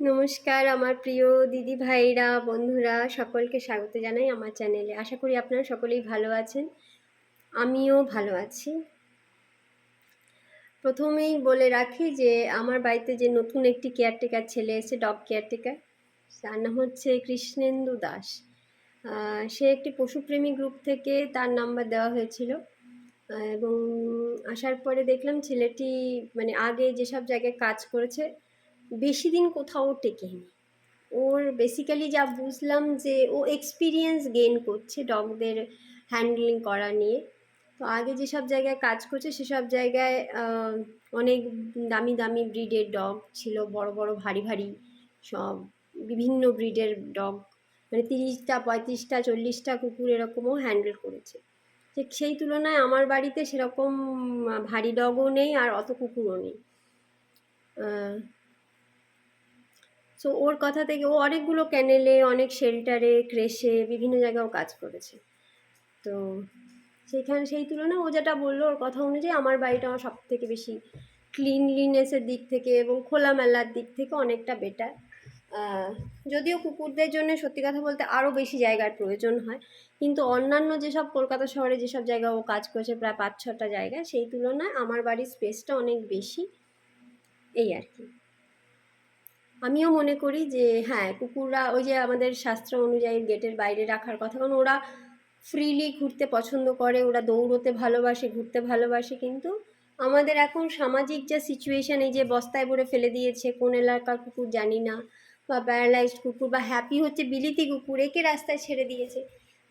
নমস্কার, আমার প্রিয় দিদি ভাইরা, বন্ধুরা, সকলকে স্বাগত জানাই আমার চ্যানেলে। আশা করি আপনারা সকলেই ভালো আছেন, আমিও ভালো আছি। প্রথমেই বলে রাখি যে, আমার বাড়িতে যে নতুন একটি কেয়ারটেকার ছেলে এসেছে ডগ কেয়ারটেকার তার নাম হচ্ছে কৃষ্ণেন্দু দাস। সে একটি পশুপ্রেমী গ্রুপ থেকে তার নাম্বার দেওয়া হয়েছিল। এবং আসার পরে দেখলাম ছেলেটি মানে আগে যেসব জায়গায় কাজ করেছে বেশি দিন কোথাও টেকেনি। ওর বেসিক্যালি যা বুঝলাম যে ও এক্সপিরিয়েন্স গেইন করছে ডগদের হ্যান্ডলিং করা নিয়ে। তো আগে যেসব জায়গায় কাজ করছে সেসব জায়গায় অনেক দামি দামি ব্রিডের ডগ ছিল, বড় বড় ভারী ভারী সব, বিভিন্ন ব্রিডের ডগ মানে তিরিশটা, পঁয়ত্রিশটা, চল্লিশটা কুকুর এরকমও হ্যান্ডেল করেছে। সেই তুলনায় আমার বাড়িতে সেরকম ভারী ডগও নেই আর অত কুকুরও নেই। সো ওর কথা থেকে ও অনেকগুলো ক্যানেলে অনেক শেল্টারে ক্রেশে বিভিন্ন জায়গাও কাজ করেছে। তো সেইখানে সেই তুলনায় ও যেটা বলল, ওর কথা অনুযায়ী আমার বাড়িটা আমার সব থেকে বেশি ক্লিনলিনেসের দিক থেকে এবং খোলামেলার দিক থেকে অনেকটা বেটার যদিও কুকুরদের জন্য সত্যি কথা বলতে আরও বেশি জায়গার প্রয়োজন হয়, কিন্তু অন্যান্য যেসব কলকাতা শহরে যেসব জায়গা ও কাজ করেছে প্রায় পাঁচ ছটা জায়গায়, সেই তুলনায় আমার বাড়ির স্পেসটা অনেক বেশি। এই আর কি। আমিও মনে করি যে হ্যাঁ কুকুররা ওই যে আমাদের শাস্ত্র অনুযায়ী গেটের বাইরে রাখার কথা, কারণ ওরা ফ্রিলি ঘুরতে পছন্দ করে, ওরা দৌড়তে ভালোবাসে, ঘুরতে ভালোবাসে, কিন্তু আমাদের এখন সামাজিক যা সিচুয়েশান এই যে বস্তায় ভরে ফেলে দিয়েছে, কোন এলাকার কুকুর জানি না, বা প্যারালাইজড কুকুর, বা হ্যাপি হচ্ছে বিলিতি কুকুর, একে রাস্তায় ছেড়ে দিয়েছে।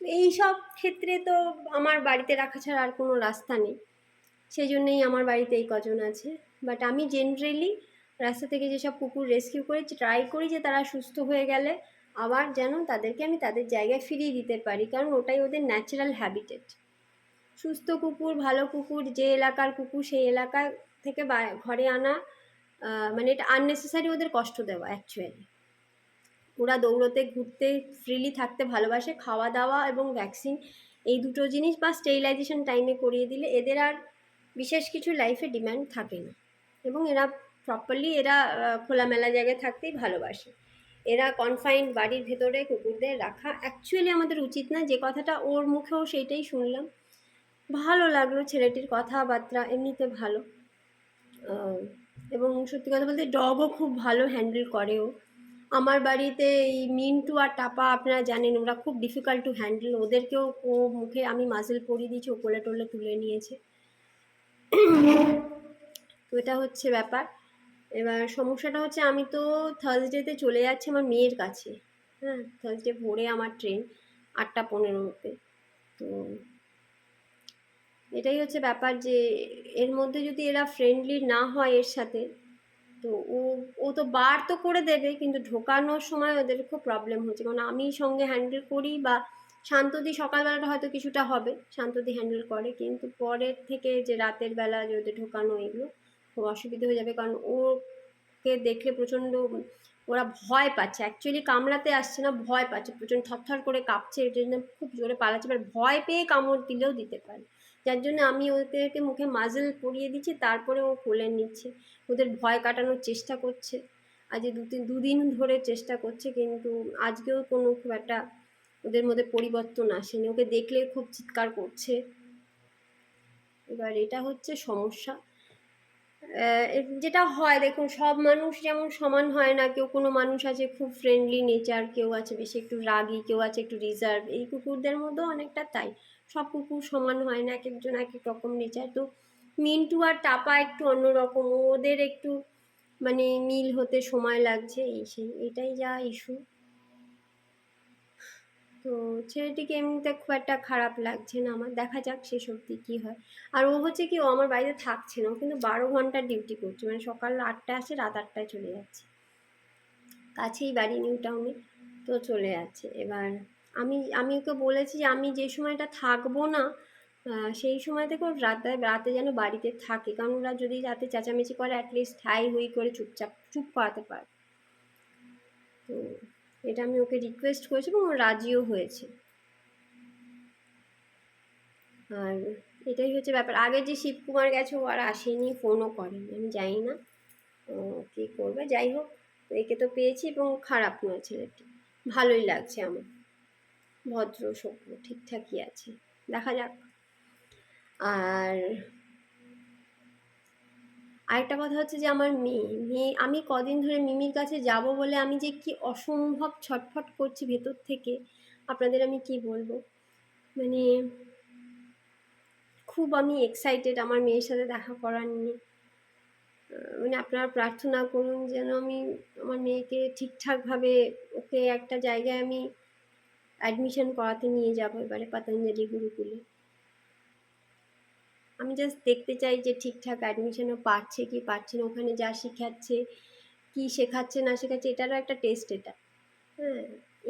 এই সব ক্ষেত্রে তো আমার বাড়িতে রাখা ছাড়া আর কোনো রাস্তা নেই। সেই জন্যই আমার বাড়িতে এই কজন আছে। বাট আমি জেনারেলি রাস্তা থেকে যেসব কুকুর রেস্কিউ করে ট্রাই করি যে তারা সুস্থ হয়ে গেলে। আবার যেন তাদেরকে আমি তাদের জায়গায় ফিরিয়ে দিতে পারি, কারণ ওটাই ওদের ন্যাচারাল হ্যাবিটেট সুস্থ কুকুর, ভালো কুকুর, যে এলাকার কুকুর সেই এলাকা থেকে ঘরে আনা মানে এটা আননেসেসারি ওদের কষ্ট দেওয়া অ্যাকচুয়ালি ওরা দৌড়তে, ঘুরতে ফ্রিলি থাকতে ভালোবাসে। খাওয়া দাওয়া এবং ভ্যাকসিন এই দুটো জিনিস বা স্টেরিলাইজেশন টাইমে করিয়ে দিলে এদের আর বিশেষ কিছু লাইফে ডিমান্ড থাকে না। এবং এরা প্রপারলি এরা খোলামেলা জায়গায় থাকতেই ভালোবাসে। এরা কনফাইন্ড বাড়ির ভেতরে কুকুরদের রাখা অ্যাকচুয়ালি আমাদের উচিত না, যে কথাটা ওর মুখেও সেইটাই শুনলাম। ভালো লাগল ছেলেটির কথাবার্তা, এমনিতে ভালো। এবং সত্যি কথা বলতে ডগও খুব ভালো হ্যান্ডেল করে ও। আমার বাড়িতে এই মিন্টু আর টাপা আপনারা জানেন, ওরা খুব ডিফিকাল্ট টু হ্যান্ডেল ওদেরকেও ও মুখে আমি মাজেল পরিয়ে দিয়েছি, ও কোলে টোলে তুলে নিয়েছে। তো এটা হচ্ছে ব্যাপার। এবার সমস্যাটা হচ্ছে আমি তো থার্সডেতে চলে যাচ্ছি আমার মেয়ের কাছে। হ্যাঁ থার্সডে ভোরে আমার ট্রেন আটটা পনেরোতে। তো এটাই হচ্ছে ব্যাপার যে এর মধ্যে যদি এরা ফ্রেন্ডলি না হয় এর সাথে, তো ও ও তো বার তো করে দেবে, কিন্তু ঢোকানোর সময় ওদের খুব প্রবলেম হচ্ছে। কারণ আমি সঙ্গে হ্যান্ডেল করি বা শান্তদি সকালবেলাটা হয়তো কিছুটা হবে, শান্তদি হ্যান্ডেল করে, কিন্তু পরের থেকে যে রাতের বেলা যে ওদের ঢোকানো এগুলো অসুবিধা হয়ে যাবে। কারণ ওকে দেখলে প্রচণ্ড ওরা ভয় পাচ্ছে। অ্যাকচুয়ালি কামড়াতে আসছে না, ভয় পাচ্ছে। প্রচণ্ড থরথর করে কাঁপছে। এর জন্য খুব জোরে পালাচ্ছে। এবার ভয় পেয়ে কামড় দিলেও দিতে পারে। যার জন্য আমি ওদেরকে মুখে মাজেল পরিয়ে দিচ্ছি, তারপরে ও কোলে নিচ্ছে। ওদের ভয় কাটানোর চেষ্টা করছে। আজ দু তিন দুদিন ধরে চেষ্টা করছে, কিন্তু আজকেও কোনো খুব একটা ওদের মধ্যে পরিবর্তন আসেনি। ওকে দেখলে খুব চিৎকার করছে। এবার এটা হচ্ছে সমস্যা। যেটা হয়, দেখুন, সব মানুষ যেমন সমান হয় না, কেউ কোনো মানুষ আছে খুব ফ্রেন্ডলি নেচার কেউ আছে বেশি একটু রাগী, কেউ আছে একটু রিজার্ভ এই কুকুরদের মধ্যেও অনেকটা তাই। সব কুকুর সমান হয় না, এক একজন এক এক রকম নেচার তো মিন্টু আর টাপা একটু অন্যরকম, ওদের একটু মানে মিল হতে সময় লাগছে, এই সেই, এটাই যা ইস্যু তো ছেলেটিকে এমনিতে খুব একটা খারাপ লাগছে না আমার। দেখা যাক শেষ অবধি কী হয়। আর ও হচ্ছে কি, ও আমার বাড়িতে থাকছে না। ও কিন্তু বারো ঘণ্টার ডিউটি করছে। মানে সকাল আটটায় আসে, রাত আটটায় চলে যাচ্ছে। কাছেই বাড়ি নিউ টাউনে তো চলে যাচ্ছে। এবার আমি আমি ওকে বলেছি যে আমি যে সময়টা থাকব না সেই সময় থেকে ওর রাতে রাতে যেন বাড়িতে থাকে। কারণ ওরা যদি রাতে চেঁচামেচি করে অ্যাটলিস্ট হাই হুই করে চুপচাপ, চুপ করাতে পারে। তো এটা আমি ওকে রিকোয়েস্ট করেছি এবং ও রাজিও হয়েছে। আর এটাই হচ্ছে ব্যাপার। আগে যে শিবকুমার গেছে, ও আর আসেনি ফোনও করেনি। আমি জানি না কী করবে। যাই হোক, একে তো পেয়েছি এবং খারাপ নয় ছেলেটি। ভালোই লাগছে আমার। ভদ্র সভ্য, ঠিকঠাকই আছে। দেখা যাক। আর আরেকটা কথা হচ্ছে যে আমার মেয়ে মেয়ে, আমি কদিন ধরে মিমির কাছে যাব বলে আমি যে কি অসম্ভব ছটফট করছি ভেতর থেকে, আপনাদের আমি কি বলব? মানে খুব আমি এক্সাইটেড আমার মেয়ের সাথে দেখা করার নিয়ে। মানে আপনারা প্রার্থনা করুন যেন আমি আমার মেয়েকে ঠিকঠাকভাবে ওকে একটা জায়গায় আমি অ্যাডমিশন করাতে নিয়ে যাব এবারে পতঞ্জলি গুরুকুলে। আমি জাস্ট দেখতে চাই যে ঠিকঠাক অ্যাডমিশনও পাচ্ছে কি পাচ্ছে না, ওখানে যা শেখাচ্ছে, কি শেখাচ্ছে, না শেখাচ্ছে, এটারও একটা টেস্ট এটা। হ্যাঁ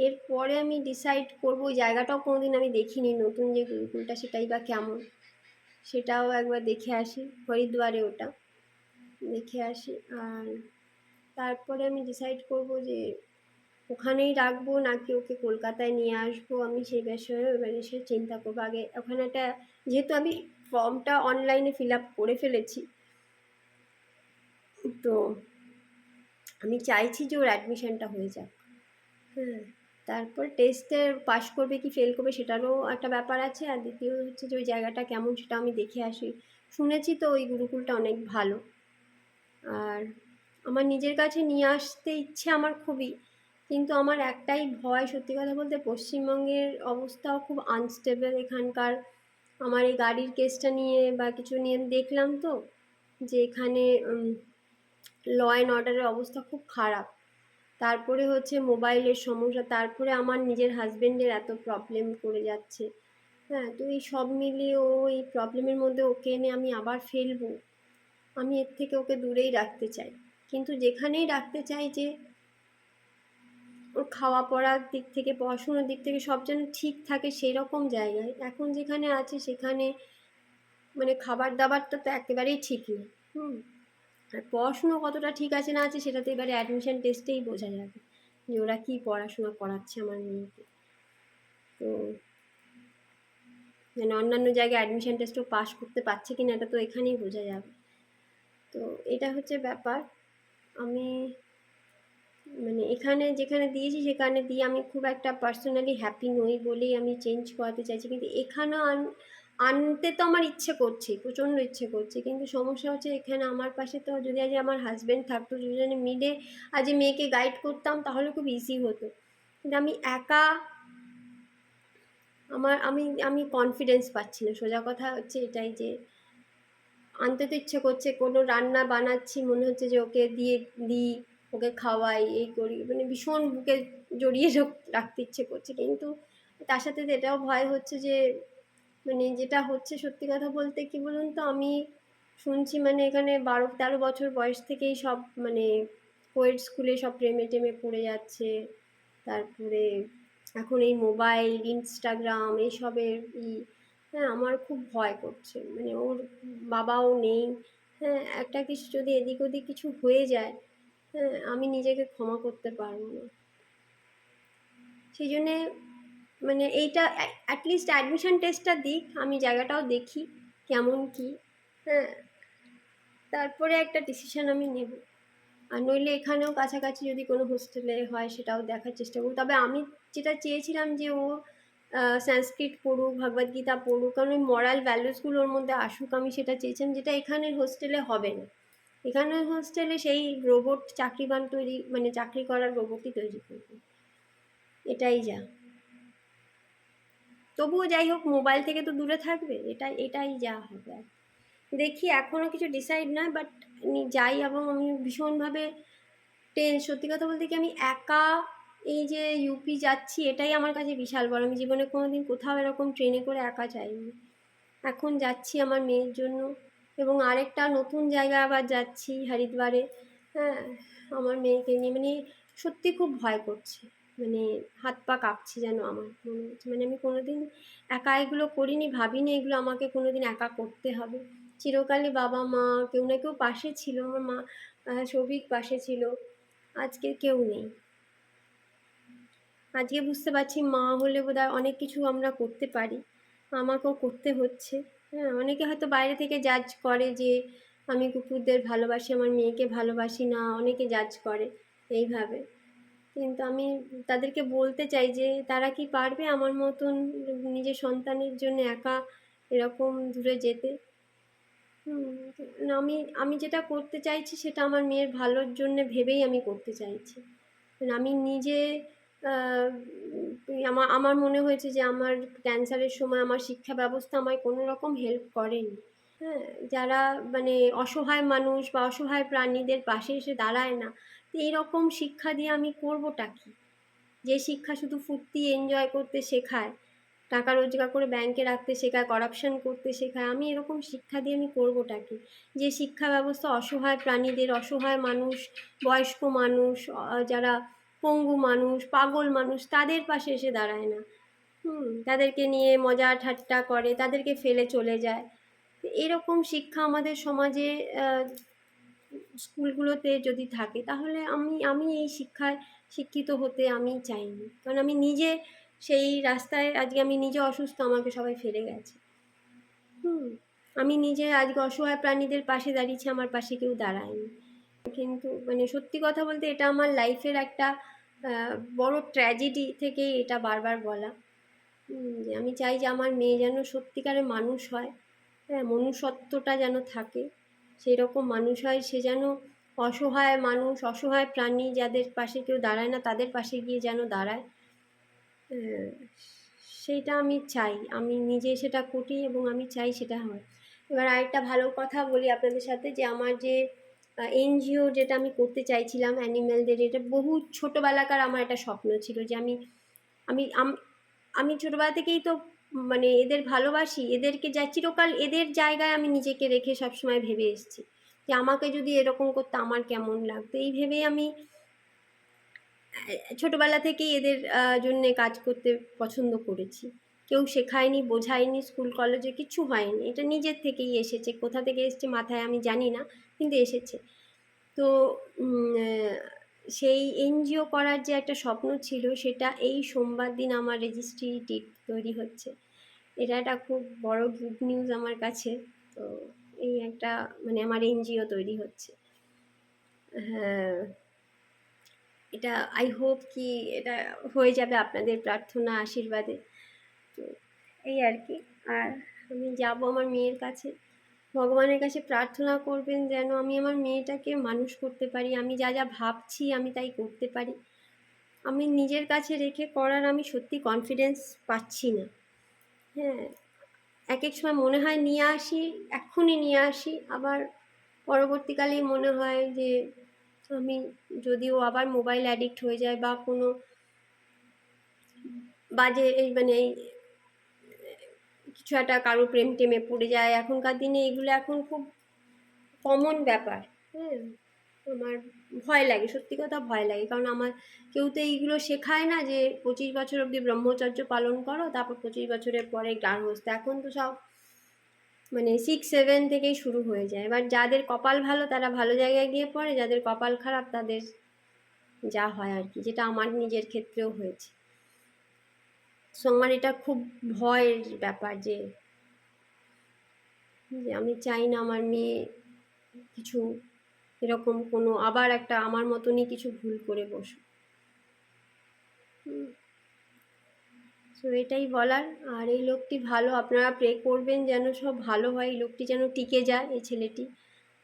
এরপরে আমি ডিসাইড করব ওই জায়গাটাও কোনোদিন আমি দেখিনি, নতুন যে গুরুকুলটা সেটাই বা কেমন, সেটাও একবার দেখে আসি, হরিদ্বারে ওটা দেখে আসি। আর তারপরে আমি ডিসাইড করব যে ওখানেই রাখব, নাকি ওকে কলকাতায় নিয়ে আসব, আমি সেই বিষয়ে এবারে এসে চিন্তা করব। আগে ওখানে একটা, যেহেতু আমি ফর্মটা অনলাইনে ফিল আপ করে ফেলেছি। তো আমি চাইছি যে ওর অ্যাডমিশনটা হয়ে যাক। হ্যাঁ তারপর টেস্টে পাশ করবে কি ফেল করবে সেটারও একটা ব্যাপার আছে। আর দ্বিতীয় হচ্ছে যে ওই জায়গাটা কেমন সেটা আমি দেখে আসি। শুনেছি তো ওই গুরুকুলটা অনেক ভালো। আর আমার নিজের কাছে নিয়ে আসতে ইচ্ছে আমার খুবই। কিন্তু আমার একটাই ভয় সত্যি কথা বলতে পশ্চিমবঙ্গের অবস্থাও খুব আনস্টেবল এখানকার। আমার এই গাড়ির কেসটা নিয়ে বা কিছু নিয়ে দেখলাম তো, যে এখানে ল অ্যান্ড অর্ডারের অবস্থা খুব খারাপ। তারপরে হচ্ছে মোবাইলের সমস্যা, তারপরে আমার নিজের হাজব্যান্ডের এত প্রবলেম করে যাচ্ছে। হ্যাঁ তো এই সব মিলিয়ে ও এই প্রবলেমের মধ্যে ওকে এনে আমি আবার ফেলব। আমি এর থেকে ওকে দূরেই রাখতে চাই। কিন্তু যেখানেই রাখতে চাই যে ওর খাওয়া পড়ার দিক থেকে, পড়াশুনোর দিক থেকে সব যেন ঠিক থাকে সেই রকম জায়গায়। এখন যেখানে আছে সেখানে মানে খাবার দাবারটা তো একেবারেই ঠিক নেই। হুম। আর পড়াশুনো কতটা ঠিক আছে না আছে সেটা তো এবারে অ্যাডমিশন টেস্টেই বোঝা যাবে যে ওরা কী পড়াশোনা করাচ্ছে আমার মেয়েকে। তো যেন অন্যান্য জায়গায় অ্যাডমিশন টেস্টও পাস করতে পারছে কি না এটা তো এখানেই বোঝা যাবে। তো এটা হচ্ছে ব্যাপার। আমি মানে এখানে যেখানে দিয়েছি সেখানে দিয়ে আমি খুব একটা পার্সোনালি হ্যাপি নই বলেই আমি চেঞ্জ করাতে চাইছি। কিন্তু এখানেও আন- আনতে তো আমার ইচ্ছে করছে, প্রচণ্ড ইচ্ছে করছে। কিন্তু সমস্যা হচ্ছে এখানে আমার পাশে তো যদি আজ আমার হাজব্যান্ড থাকতো দুজনে মিলে আজ মেয়েকে গাইড করতাম তাহলে খুব ইজি হতো। কিন্তু আমি একা আমার, আমি আমি কনফিডেন্স পাচ্ছি না। সোজা কথা হচ্ছে এটাই যে আনতে তো ইচ্ছে করছে, কোনো রান্না বানাচ্ছি, মনে হচ্ছে যে ওকে দিয়ে, দিই। ওকে খাওয়াই, এই করি মানে ভীষণ বুকে জড়িয়ে রাখতে ইচ্ছে করছে। কিন্তু তার সাথে এটাও ভয় হচ্ছে যে মানে যেটা হচ্ছে সত্যি কথা বলতে কি বলুন তো, আমি শুনছি মানে এখানে বারো, তেরো বছর বয়স থেকেই সব মানে কোয়েড স্কুলে সব প্রেমে টেমে পড়ে যাচ্ছে। তারপরে এখন এই মোবাইল ইনস্টাগ্রাম এইসবের ই হ্যাঁ আমার খুব ভয় করছে। মানে ওর বাবাও নেই। হ্যাঁ একটা কিছু যদি এদিক ওদিক কিছু হয়ে যায় হ্যাঁ আমি নিজেকে ক্ষমা করতে পারব না। সেই জন্যে মানে এইটা অ্যাটলিস্ট অ্যাডমিশন টেস্টটা দিক, আমি জায়গাটাও দেখি কেমন কি হ্যাঁ। তারপরে একটা ডিসিশন আমি নেব। আর নইলে এখানেও কাছাকাছি যদি কোনো হোস্টেলে হয় সেটাও দেখার চেষ্টা করব। তবে আমি যেটা চেয়েছিলাম যে ও সংস্কৃত পড়ুক ভগবদ্গীতা পড়ুক, কারণ ওই মরাল ভ্যালুসগুলো ওর মধ্যে আসুক, আমি সেটা চেয়েছিলাম, যেটা এখানের হোস্টেলে হবে না। এখানের হোস্টেলে সেই রোবট চাকরিবান তৈরি মানে চাকরি করার রোবটই তৈরি করবে। এটাই যা। তবুও যাই হোক মোবাইল থেকে তো দূরে থাকবে এটা এটাই যা হবে দেখি এখনও কিছু ডিসাইড নয় বাট যাই এবং আমি ভীষণভাবে টেন সত্যি কথা বলতে কি, আমি একা এই যে ইউপি যাচ্ছি, এটাই আমার কাছে বিশাল বড়। আমি জীবনে কোনো দিন কোথাও এরকম ট্রেনে করে একা যাইনি। এখন যাচ্ছি আমার মেয়ের জন্য। এবং আরেকটা নতুন জায়গা আবার যাচ্ছি হরিদ্বারে। হ্যাঁ আমার মেয়েকে নিয়ে। মানে সত্যি খুব ভয় করছে। মানে হাত পা কাঁপছে যেন আমার মনে হচ্ছে। মানে আমি কোনোদিন একা এগুলো করিনি, ভাবিনি এগুলো আমাকে কোনোদিন একা করতে হবে। চিরকালই বাবা মা কেউ না কেউ পাশে ছিল। আমার মা সৌভিক পাশে ছিল। আজকে কেউ নেই। আজকে বুঝতে পারছি মা হলে বোধহয় অনেক কিছু আমরা করতে পারি। আমাকেও করতে হচ্ছে। হ্যাঁ অনেকে হয়তো বাইরে থেকে জাজ করে যে, আমি কুকুরদের ভালোবাসি, আমার মেয়েকে ভালোবাসি না। অনেকে জাজ করে এইভাবে। কিন্তু আমি তাদেরকে বলতে চাই যে, তারা কি পারবে আমার মতন নিজের সন্তানের জন্য একা এরকম দূরে যেতে? আমি আমি যেটা করতে চাইছি সেটা আমার মেয়ের ভালোর জন্য ভেবেই আমি করতে চাইছি। মানে আমি নিজে আমার আমার মনে হয়েছে যে আমার ক্যান্সারের সময়, আমার শিক্ষা ব্যবস্থা আমায় কোনো রকম হেল্প করেনি। হ্যাঁ যারা মানে অসহায় মানুষ বা অসহায় প্রাণীদের পাশে এসে দাঁড়ায় না, তো এইরকম শিক্ষা দিয়ে আমি করবোটা কি? যে শিক্ষা শুধু ফুর্তি এনজয় করতে শেখায়, টাকা রোজগার করে ব্যাংকে রাখতে শেখায় করাপশন করতে শেখায়, আমি এরকম শিক্ষা দিয়ে আমি করবোটা কি? যে শিক্ষা ব্যবস্থা অসহায় প্রাণীদের, অসহায় মানুষ, বয়স্ক মানুষ যারা পঙ্গু মানুষ, পাগল মানুষ তাদের পাশে এসে দাঁড়ায় না। হুম, তাদেরকে নিয়ে মজা ঠাট্টা করে, তাদেরকে ফেলে চলে যায়। এরকম শিক্ষা আমাদের সমাজে স্কুলগুলোতে যদি থাকে, তাহলে আমি আমি এই শিক্ষায় শিক্ষিত হতে আমি চাইনি। কারণ আমি নিজে সেই রাস্তায় আজকে আমি নিজে অসুস্থ, আমাকে সবাই ফেলে গেছে। হুম, আমি নিজে আজকে অসহায় প্রাণীদের পাশে দাঁড়িয়েছি, আমার পাশে কেউ দাঁড়ায়নি। কিন্তু মানে সত্যি কথা বলতে এটা আমার লাইফের একটা বড় ট্র্যাজেডি থেকে এটা বারবার বলা। আমি চাই যে আমার মেয়ে যেন সত্যিকারের মানুষ হয় হ্যাঁ মনুষ্যত্বটা যেন থাকে। সেই রকম মানুষ হয়, সে যেন অসহায় মানুষ, অসহায় প্রাণী যাদের পাশে কেউ দাঁড়ায় না, তাদের পাশে গিয়ে যেন দাঁড়ায়। সেইটা আমি চাই। আমি নিজে সেটা করি এবং আমি চাই সেটা হয়। এবার আরেকটা ভালো কথা বলি আপনাদের সাথে যে আমার যে এনজিও যেটা আমি করতে চাইছিলাম অ্যানিম্যালদের এটা বহু ছোটোবেলাকার আমার একটা স্বপ্ন ছিল যে আমি আমি আমি ছোটোবেলা থেকেই তো মানে এদের ভালোবাসি, এদেরকে যা, চিরকাল এদের জায়গায় আমি নিজেকে রেখে সবসময় ভেবে এসেছি যে আমাকে যদি এরকম করতে আমার কেমন লাগতো। এই ভেবেই আমি ছোটোবেলা থেকেই এদের জন্যে কাজ করতে পছন্দ করেছি। কেউ শেখায়নি, বোঝায়নি, স্কুল, কলেজে কিছু হয়নি। এটা নিজের থেকেই এসেছে, কোথা থেকে এসেছে মাথায় আমি জানি না। কিন্তু এসেছে। তো সেই এনজিও করার যে একটা স্বপ্ন ছিল, সেটা এই সোমবার দিন আমার রেজিস্ট্রি ডিট তৈরি হচ্ছে। এটা একটা খুব বড় গুড নিউজ আমার কাছে। তো, এই একটা মানে আমার এনজিও তৈরি হচ্ছে। হ্যাঁ এটা আই হোপ কি এটা হয়ে যাবে আপনাদের প্রার্থনা, আশীর্বাদে। তো, এই আর কি। আর আমি যাব আমার মেয়ের কাছে। ভগবানের কাছে প্রার্থনা করবেন যেন আমি আমার মেয়েটাকে মানুষ করতে পারি, আমি যা যা ভাবছি আমি তাই করতে পারি। আমি নিজের কাছে রেখে করার আমি সত্যি কনফিডেন্স পাচ্ছি না। হ্যাঁ এক এক সময় মনে হয় নিয়ে আসি, এক্ষুনি নিয়ে আসি, আবার পরবর্তীকালেই মনে হয় যে আমি যদিও আবার মোবাইল অ্যাডিক্ট হয়ে যায় বা কোনো বাজে এই মানে এই কিছু একটা কারও প্রেম টেমে পড়ে যায়। এখনকার দিনে এগুলো এখন খুব কমন ব্যাপার। হ্যাঁ আমার ভয় লাগে, সত্যি কথা ভয় লাগে। কারণ আমার কেউ তো এইগুলো শেখায় না যে পঁচিশ বছর অবধি ব্রহ্মচর্য পালন করো, তারপর পঁচিশ বছরের পরে গার্হস্থ এখন তো সব মানে সিক্স সেভেন থেকেই শুরু হয়ে যায়। এবার যাদের কপাল ভালো, তারা ভালো জায়গায় গিয়ে পড়ে। যাদের কপাল খারাপ, তাদের যা হয় আর কি, যেটা আমার নিজের ক্ষেত্রেও হয়েছে। সো আমার এটা খুব ভয়ের ব্যাপার যে আমি চাই না আমার মেয়ে কিছু এরকম কোনো, আবার একটা আমার মতনই কিছু ভুল করে বসো তো এটাই বলার। আর এই লোকটি ভালো, আপনারা প্রে করবেন যেন সব ভালো হয়, এই লোকটি যেন টিকে যায়, এই ছেলেটি।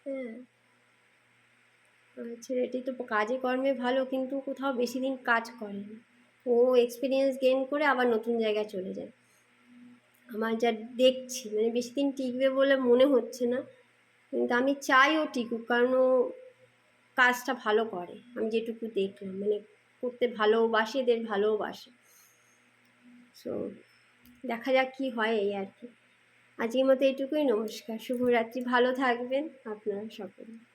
হ্যাঁ। ছেলেটি তো কাজে কর্মে ভালো, কিন্তু কোথাও বেশি দিন কাজ করে না ও এক্সপিরিয়েন্স গেইন করে আবার নতুন জায়গায় চলে যায়। আমার যা দেখছি মানে বেশি দিন টিকবে বলে মনে হচ্ছে না। কিন্তু আমি চাই ও টিকুক, কারণ ও কাজটা ভালো করে। আমি যেটুকু দেখলাম মানে করতে ভালোবাসে, এদের ভালোবাসে। সো দেখা যাক কী হয় এই আর কি। আজকের মতো এইটুকুই, নমস্কার, শুভরাত্রি, ভালো থাকবেন আপনারা সকলে।